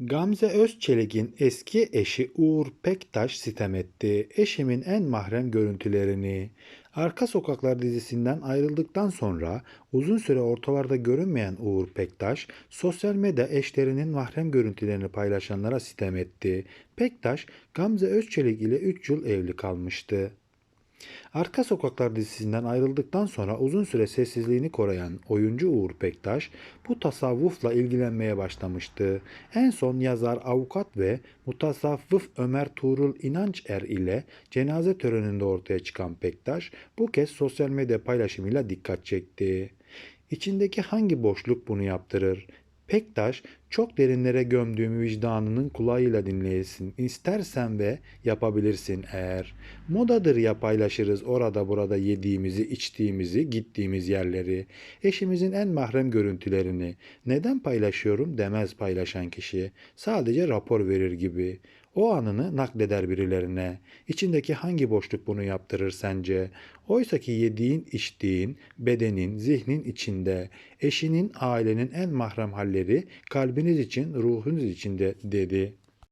Gamze Özçelik'in eski eşi Uğur Pektaş sitem etti. Eşimin en mahrem görüntülerini. Arka Sokaklar dizisinden ayrıldıktan sonra uzun süre ortalarda görünmeyen Uğur Pektaş, sosyal medya eşlerinin mahrem görüntülerini paylaşanlara sitem etti. Pektaş, Gamze Özçelik ile 3 yıl evli kalmıştı. Arka Sokaklar dizisinden ayrıldıktan sonra uzun süre sessizliğini koruyan oyuncu Uğur Pektaş bu tasavvufla ilgilenmeye başlamıştı. En son yazar, avukat ve mutasavvıf Ömer Tuğrul İnançer ile cenaze töreninde ortaya çıkan Pektaş bu kez sosyal medya paylaşımıyla dikkat çekti. İçindeki hangi boşluk bunu yaptırır? Pektaş çok derinlere gömdüğümü vicdanının kulağıyla dinleyesin. İstersen ve yapabilirsin eğer. Modadır ya paylaşırız orada burada yediğimizi, içtiğimizi, gittiğimiz yerleri. Eşimizin en mahrem görüntülerini. Neden paylaşıyorum demez paylaşan kişi. Sadece rapor verir gibi. O anını nakleder birilerine. İçindeki hangi boşluk bunu yaptırır sence? Oysa ki yediğin, içtiğin, bedenin, zihnin içinde, eşinin, ailenin en mahrem halleri kalbiniz için, ruhunuz içinde dedi.